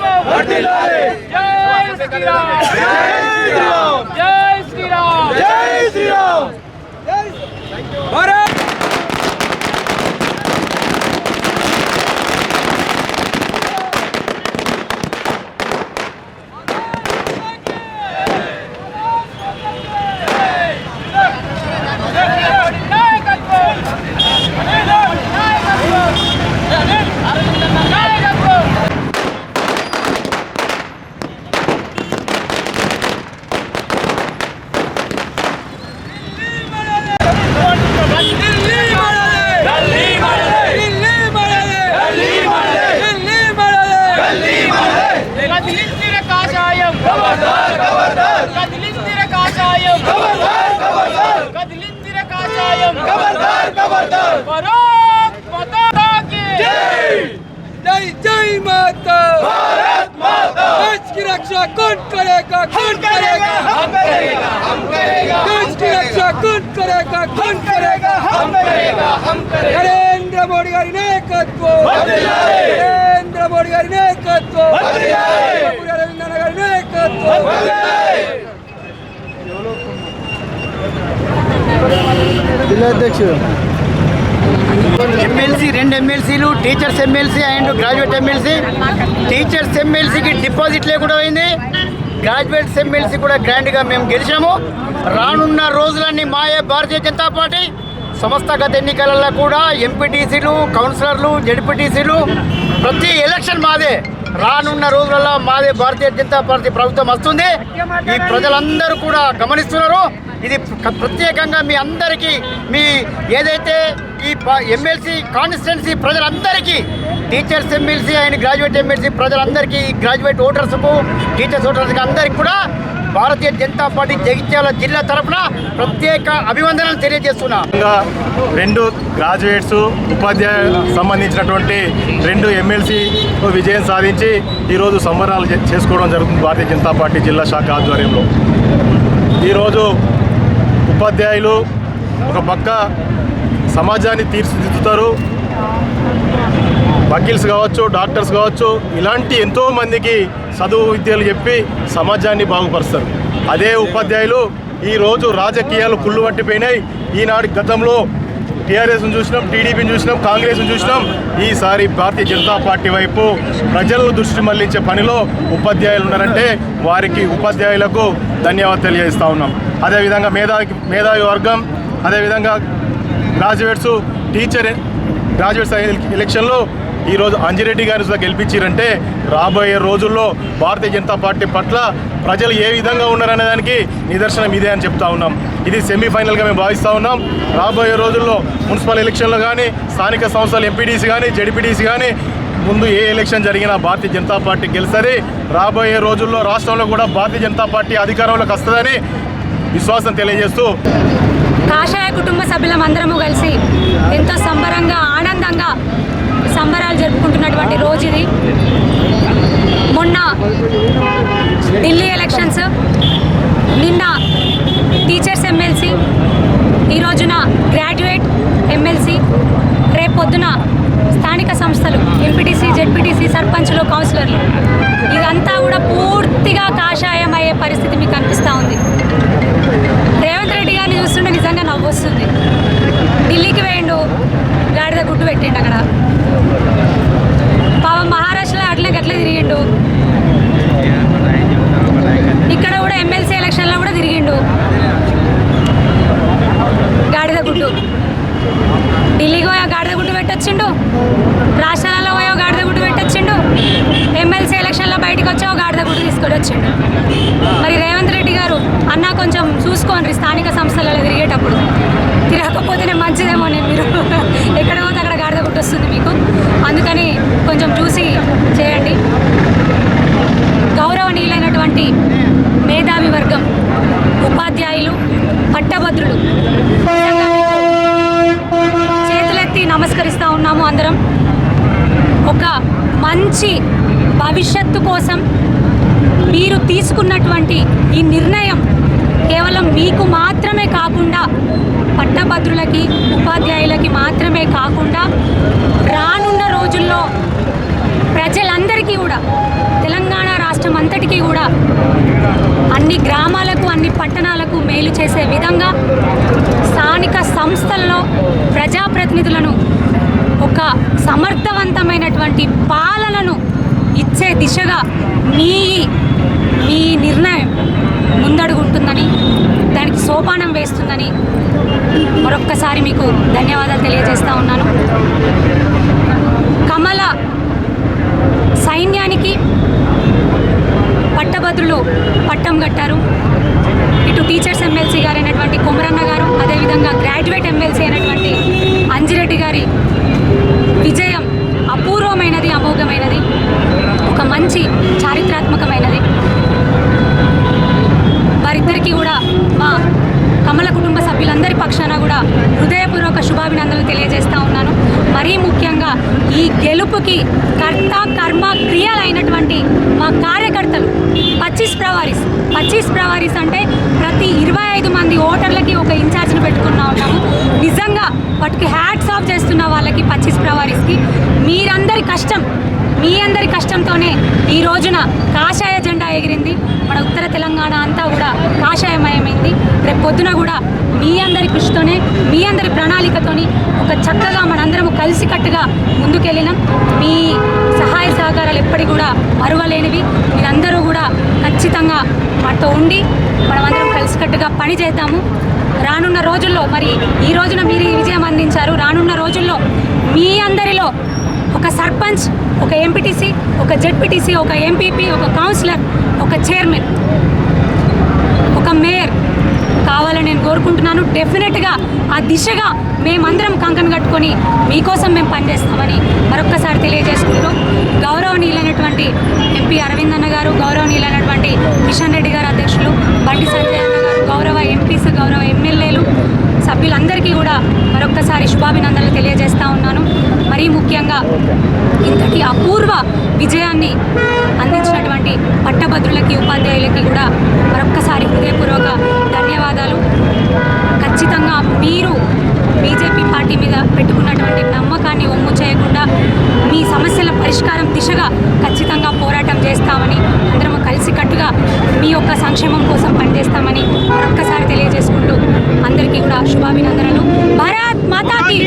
నాయకత్వం జై శ్రీరామ్ జై శ్రీరామ్ నాయకత్వం देश की रक्षा कौन करेगा कौन करेगा हम करेगा हम करेगा देश की रक्षा कौन करेगा कौन करेगा हम करेगा हम करेगा नरेंद्र मोदी गारी नायकत्व नरेंद्र मोदी गारी नायकत्व रवींद्र गारी नायकत्व ఎమ్మెల్సీ రెండు ఎమ్మెల్సీలు teachers MLC and graduate MLC teachers ఎమ్మెల్సీకి deposit లేకుండా పోయింది. గ్రాడ్యుయేట్స్ ఎమ్మెల్సీ కూడా గ్రాండ్గా మేము గెలిచాము రానున్న రోజులన్నీ మాయే భారతీయ జనతా పార్టీ. సంస్థాగత ఎన్నికలలో కూడా ఎంపీటీసీలు కౌన్సిలర్లు జడ్పీటీసీలు ప్రతి ఎలక్షన్ మాదే. రానున్న రోజులలో మాదే భారతీయ జనతా పార్టీ ప్రభుత్వం వస్తుంది. ఈ ప్రజలందరూ కూడా గమనిస్తున్నారు. ఇది ప్రత్యేకంగా మీ అందరికీ మీ ఏదైతే ఈ ఎమ్మెల్సీ కాన్స్టిట్యున్సీ ప్రజలందరికీ teachers MLC and graduate MLC ప్రజలందరికీ గ్రాడ్యుయేట్ ఓటర్స్కు టీచర్స్ ఓటర్స్కి అందరికీ కూడా భారతీయ జనతా పార్టీ జగిత్యాల జిల్లా తరపున ప్రత్యేక అభివందనలు తెలియజేస్తున్నా. ఇంకా రెండు గ్రాడ్యుయేట్స్ ఉపాధ్యాయులకు సంబంధించినటువంటి రెండు ఎమ్మెల్సీ విజయం సాధించి ఈరోజు సంబరాలు చేసుకోవడం జరుగుతుంది భారతీయ జనతా పార్టీ జిల్లా శాఖ ఆధ్వర్యంలో. ఈరోజు ఉపాధ్యాయులు ఒక పక్క సమాజాన్ని తీర్చిదిద్దుతారు. వకీల్స్ కావచ్చు డాక్టర్స్ కావచ్చు ఇలాంటి ఎంతోమందికి చదువు విద్యలు చెప్పి సమాజాన్ని బాగుపరుస్తారు. అదే ఉపాధ్యాయులు ఈరోజు రాజకీయాలు కుళ్ళు పట్టిపోయినాయి. ఈనాడు గతంలో టీఆర్ఎస్ను చూసినాం టీడీపీని చూసినాం కాంగ్రెస్ను చూసినాం. ఈసారి భారతీయ జనతా పార్టీ వైపు ప్రజలు దృష్టి మళ్ళించే పనిలో ఉపాధ్యాయులు ఉన్నారంటే వారికి ఉపాధ్యాయులకు ధన్యవాదాలు తెలియజేస్తా ఉన్నాం. అదేవిధంగా మేధావి మేధావి వర్గం అదేవిధంగా గ్రాడ్యుయేట్స్ టీచర్ గ్రాడ్యుయేట్స్ ఎలక్షన్లో ఈరోజు అంజిరెడ్డి గారి గెలిపించారంటే రాబోయే రోజుల్లో భారతీయ జనతా పార్టీ పట్ల ప్రజలు ఏ విధంగా ఉన్నారనే దానికి నిదర్శనం ఇదే అని చెప్తా ఉన్నాం. ఇది సెమీఫైనల్గా మేము భావిస్తూ ఉన్నాం. రాబోయే రోజుల్లో మున్సిపల్ ఎలక్షన్లో కానీ స్థానిక సంస్థలు ఎంపీడీసీ కానీ జడ్పీటీసీ కానీ ముందు ఏ ఎలక్షన్ జరిగినా భారతీయ జనతా పార్టీ గెలుస్తుంది. రాబోయే రోజుల్లో రాష్ట్రంలో కూడా భారతీయ జనతా పార్టీ అధికారంలోకి వస్తుందని విశ్వాసం తెలియజేస్తూ కాషాయ కుటుంబ సభ్యులం అందరము కలిసి ఎంతో సంబరంగా ఆనందంగా సంబరాలు జరుపుకుంటున్నటువంటి రోజు ఇది. మొన్న ఢిల్లీ ఎలక్షన్స్ నిన్న టీచర్స్ ఎమ్మెల్సీ ఈ రోజున గ్రాడ్యుయేట్ ఎమ్మెల్సీ రేపు పొద్దున స్థానిక సంస్థలు ఎంపీటీసీ జెడ్పీటీసీ సర్పంచ్లు కౌన్సిలర్లు. ఇదంతా కూడా పూర్తిగా కాషాయమయ్యే పరిస్థితి మీకు కనిపిస్తూ ఉంది. గాడిద వచ్చిండు మరి రేవంత్ రెడ్డి గారు అన్న కొంచెం చూసుకోండి స్థానిక సంస్థలలో తిరిగేటప్పుడు. తిరగకపోతేనే మంచిదేమో నేను మీరు. ఎక్కడ పోతే అక్కడ గాడిద కుట్టొస్తుంది మీకు. అందుకని కొంచెం చూసి చేయండి. గౌరవనీయులైనటువంటి మేధావి వర్గం ఉపాధ్యాయులు పట్టభద్రులు. చేతులెత్తి నమస్కరిస్తూ ఉన్నాము అందరం. ఒక మంచి భవిష్యత్తు కోసం మీరు తీసుకున్నటువంటి ఈ నిర్ణయం కేవలం మీకు మాత్రమే కాకుండా పట్టభద్రులకి ఉపాధ్యాయులకి మాత్రమే కాకుండా రానున్న రోజుల్లో ప్రజలందరికీ కూడా తెలంగాణ రాష్ట్రం అంతటికీ కూడా అన్ని గ్రామాలకు అన్ని పట్టణాలకు మేలు చేసే విధంగా స్థానిక సంస్థల్లో ప్రజాప్రతినిధులను ఒక సమర్థవంతమైనటువంటి పాలనను ఇచ్చే దిశగా మీ మీ నిర్ణయం ముందడుగుంటుందని దానికి సోపానం వేస్తుందని మరొక్కసారి మీకు ధన్యవాదాలు తెలియజేస్తూ ఉన్నాను. కమల సైన్యానికి పట్టభద్రులు పట్టం కట్టారు. ఇటు టీచర్స్ ఎమ్మెల్సీ గారు కుమరన్న గారు అదేవిధంగా గ్రాడ్యుయేట్ ఎమ్మెల్సీ అయినటువంటి అంజిరెడ్డి గారి విజయం అపూర్వమైనది అమోఘమైనది ఒక మంచి చారిత్రాత్మకమైనది వారిద్దరికీ కూడా మా కమల కుటుంబ సభ్యులందరి పక్షాన కూడా హృదయపూర్వక శుభాభినందనలు తెలియజేస్తా ఉన్నాను. మరీ ముఖ్యంగా ఈ గెలుపుకి కర్త కర్మ క్రియలైనటువంటి మా కార్యకర్తలు పచ్చిస్ ప్రవారీస్. పచ్చిస్ ప్రవారీస్ అంటే ప్రతి ఇరవై ఐదు మంది ఓటర్లకి ఒక ఇన్ఛార్జ్ని పెట్టుకున్నా ఉన్నాము నిజంగా వాటికి హ్యాట్స్ ఆఫ్ చేస్తున్న వాళ్ళకి పచ్చిస్ ప్రవారీస్కి మీరందరి కష్టం మీ అందరి కష్టంతోనే ఈ రోజున కాషాయ ఉత్తర తెలంగాణ అంతా కూడా కాషాయమయమైంది. రేపు పొద్దున కూడా మీ అందరి కృషితోనే మీ అందరి ప్రణాళికతోని ఒక చక్కగా మనందరం కలిసికట్టుగా ముందుకెళ్ళినాం. మీ సహాయ సహకారాలు ఎప్పటికీ కూడా మరువలేనివి. మీరందరూ కూడా ఖచ్చితంగా మాతో ఉండి మనమందరం కలిసికట్టుగా పని చేద్దాము. రానున్న రోజుల్లో మరి ఈ రోజున మీరు ఈ విజయం అందించారు. రానున్న రోజుల్లో మీ అందరిలో ఒక సర్పంచ్ ఒక ఎంపీటీసీ ఒక జెడ్పీటీసీ ఒక ఎంపీపీ ఒక కౌన్సిలర్ ఒక చైర్మన్ ఒక మేయర్ కావాలని నేను కోరుకుంటున్నాను. డెఫినెట్గా ఆ దిశగా మేమందరం కంకణ కట్టుకొని మీకోసం మేము పనిచేస్తామని మరొక్కసారి తెలియజేసుకుంటూ గౌరవనీయులైనటువంటి ఎంపీ అరవింద్ అన్న గారు గౌరవనీయులైనటువంటి కిషన్ రెడ్డి గారు అధ్యక్షులు బండి సంజయ్ అన్న గారు గౌరవ ఎంపీస్ గౌరవ ఎమ్మెల్యేలు సభ్యులందరికీ కూడా మరొక్కసారి శుభాభినందనలు తెలియజేస్తా ఉన్నాను. మరీ ముఖ్యంగా ఇంతటి అపూర్వ విజయాన్ని అందించినటువంటి పట్టభద్రులకి ఉపాధ్యాయులకి కూడా మరొక్కసారి హృదయపూర్వక ధన్యవాదాలు. ఖచ్చితంగా మీరు బీజేపీ పార్టీ మీద పెట్టుకున్నటువంటి నమ్మకాన్ని ఒమ్ము చేయకుండా మీ సమస్యల పరిష్కారం దిశగా ఖచ్చితంగా పోరాటం చేస్తామని అందరము కలిసికట్టుగా మీ యొక్క సంక్షేమం కోసం పనిచేస్తామని మరొక్కసారి తెలియజేసుకుంటూ అందరికీ కూడా శుభాభినందనలు. భారత్ మాతాకి!